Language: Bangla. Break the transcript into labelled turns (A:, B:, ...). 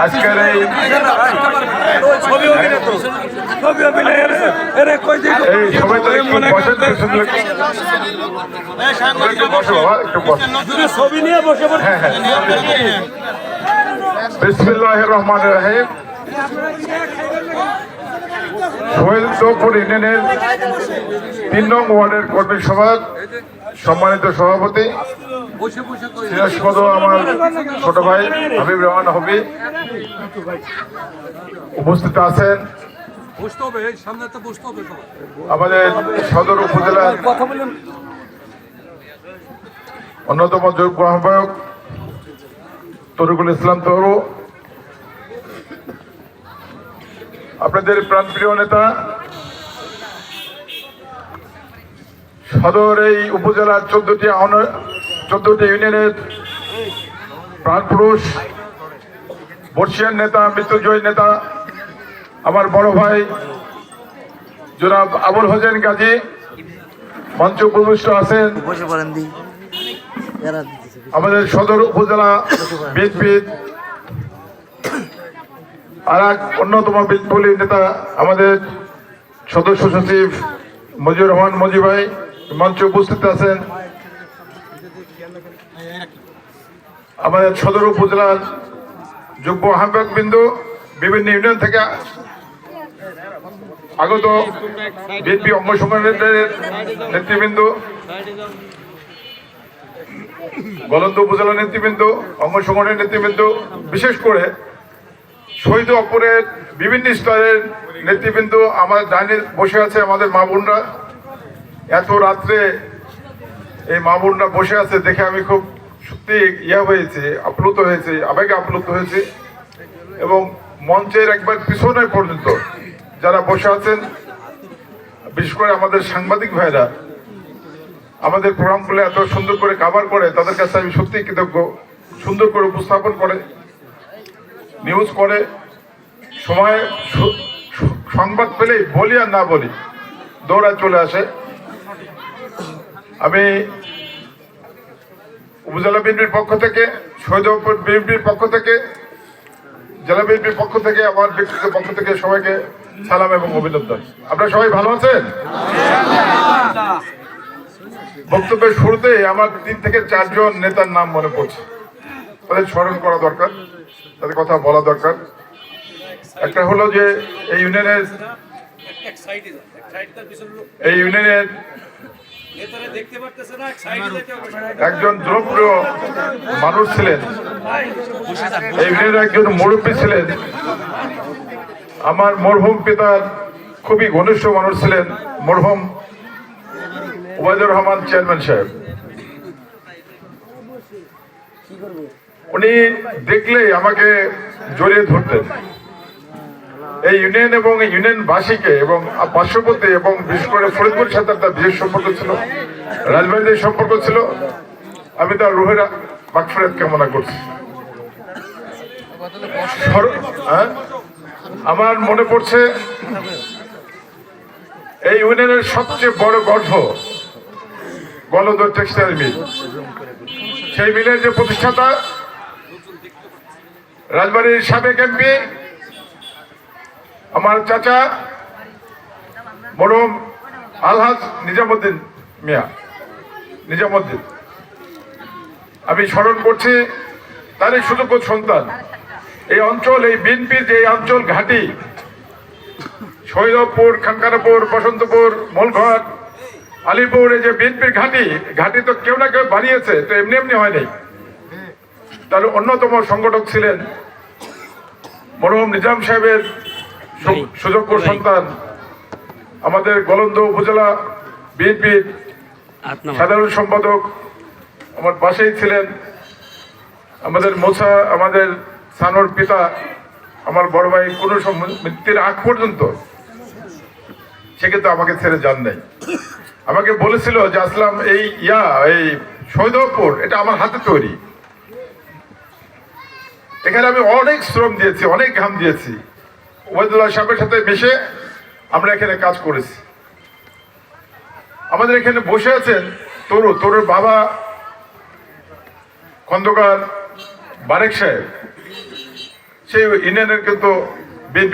A: আজকের এই বিসমিল্লাহ রহমান রাহিম। সোহেলদপুর ইউনিয়নের তিন নং ওয়ার্ডের কর্মী সভার সম্মানিত সভাপতি আমার ছোট ভাই হাবিব রহমান হবি উপস্থিত আছেন। আমাদের সদর উপজেলার অন্যতম যোগ্য আহ্বায়ক তরিকুল ইসলাম তরু। আপনাদের প্রাণপ্রিয় নেতা সদর এই উপজেলার চোদ্দটি চোদ্দটি ইউনিয়নের প্রাণপুরুষ বর্ষিয়ান নেতা মৃত্যুজয়ী নেতা আমার বড় ভাই জনাব আবুল হোসেন গাজী মঞ্চ উপবিষ্ট আছেন। আমাদের সদর উপজেলা বিএনপির আর এক অন্যতম বিদ্রোহী নেতা আমাদের সদস্য সচিব মজিউর রহমান মজি ভাই। মঞ্চে উপস্থিত আছেন আমাদের সদর উপজেলার যুগ্ম আহ্বায়ক বিন্দু, বিভিন্ন ইউনিয়ন থেকে আগত বিএনপি অঙ্গ সংগঠনের নেতৃবৃন্দ গলন্দ উপজেলা নেতৃবৃন্দ, অঙ্গ সংগঠনের নেতৃবৃন্দ, বিশেষ করে শহীদ অপরের বিভিন্ন স্তরের নেতৃবৃন্দ আমার ডাইনে বসে আছে আমাদের মা বোনরা। এত রাত্রে এই মা বোনরা বসে আছে দেখে আমি খুব সত্যি ইয়া হয়েছে, আপ্লুত হয়েছে, আবেগে আপ্লুত হয়েছে এবং মঞ্চের একবার পিছনে পর্যন্ত যারা বসে আছেন, বিশেষ করে আমাদের সাংবাদিক ভাইরা, আমাদের প্রোগ্রামগুলো এত সুন্দর করে কাভার করে, তাদের কাছে আমি সত্যিই কৃতজ্ঞ। সুন্দর করে উপস্থাপন করে নিউজ করে, সময় সংবাদ পেলেই বলি আর না বলি, দৌড়ায় চলে আসে। আমি উপজেলা বিএনপির পক্ষ থেকে শহীদপুর বিএনপির পক্ষ থেকে, জেলা বিএনপির পক্ষ থেকে, আমার ব্যক্তিগত পক্ষ থেকে সবাইকে সালাম এবং অভিনন্দন। আপনারা সবাই ভালো আছেন? বক্তব্যের শুরুতে আমার তিন থেকে চারজন নেতার নাম মনে পড়ছে। তাদের স্মরণ করা দরকার, তাদের কথা বলা দরকার। একটা হলো যে এই ইউনিয়নের এই ইউনিয়নের একজন জনপ্রিয় মানুষ ছিলেন। এই একজন মুরব্বী ছিলেন। আমার মরহুম পিতার খুবই ঘনিষ্ঠ মানুষ ছিলেন মরহুম ওবায়দুর রহমান চেয়ারম্যান সাহেব। উনি দেখলেই আমাকে জড়িয়ে ধরতেন। এই ইউনিয়ন এবং ইউনিয়নবাসীকে এবং পার্শ্ববর্তী এবং বিশেষ করে ফরিদপুর সাথে তার বিশেষ সম্পর্ক ছিল রাজবাড়ির সম্পর্ক ছিল। আমি তার রুহের বাকফেরত কামনা করছি। হ্যাঁ? আমার মনে পড়ছে, এই ইউনিয়নের সবচেয়ে বড় গর্ভ গলদ টেক্সটাইল মিল। সেই মিলের যে প্রতিষ্ঠাতা রাজবাড়ির সাবেক এমপি আমার চাচা মরম আলহাজ নিজামুদ্দিন মিয়া, নিজামুদ্দিন। আমি স্মরণ করছি তারই সুযোগ্য সন্তান। এই অঞ্চল, এই বিএনপির যে অঞ্চল ঘাটি, শৈলপুর, খানকারাপুর, বসন্তপুর, মোলঘট, আলিপুর, এই যে বিএনপির ঘাটি ঘাটি তো কেউ না কেউ বানিয়েছে, তো এমনি এমনি হয়নি তার অন্যতম সংগঠক ছিলেন মরহুম নিজাম সাহেবের সুযোগ্য সন্তান আমাদের গলন্দ উপজেলা বিএনপির সাধারণ সম্পাদক আমার পাশেই ছিলেন। আমাদের মোছা আমাদের সানোর পিতা আমার বড় ভাই কোনো মৃত্যুর আগ পর্যন্ত সে কিন্তু আমাকে ছেড়ে যান নাই। আমাকে বলেছিল যে আসলাম এই ইয়া এই সৈদপুর এটা আমার হাতে তৈরি। এখানে আমি অনেক শ্রম দিয়েছি অনেক ঘাম দিয়েছি। ওবায়দুল্লাহ সাহেবের সাথে মিশে আমরা এখানে কাজ করেছি। আমাদের এখানে বসে আছেন তরু, তরুর বাবা খন্দকার বারেক সাহেব। সেই ইউনিয়নের কিন্তু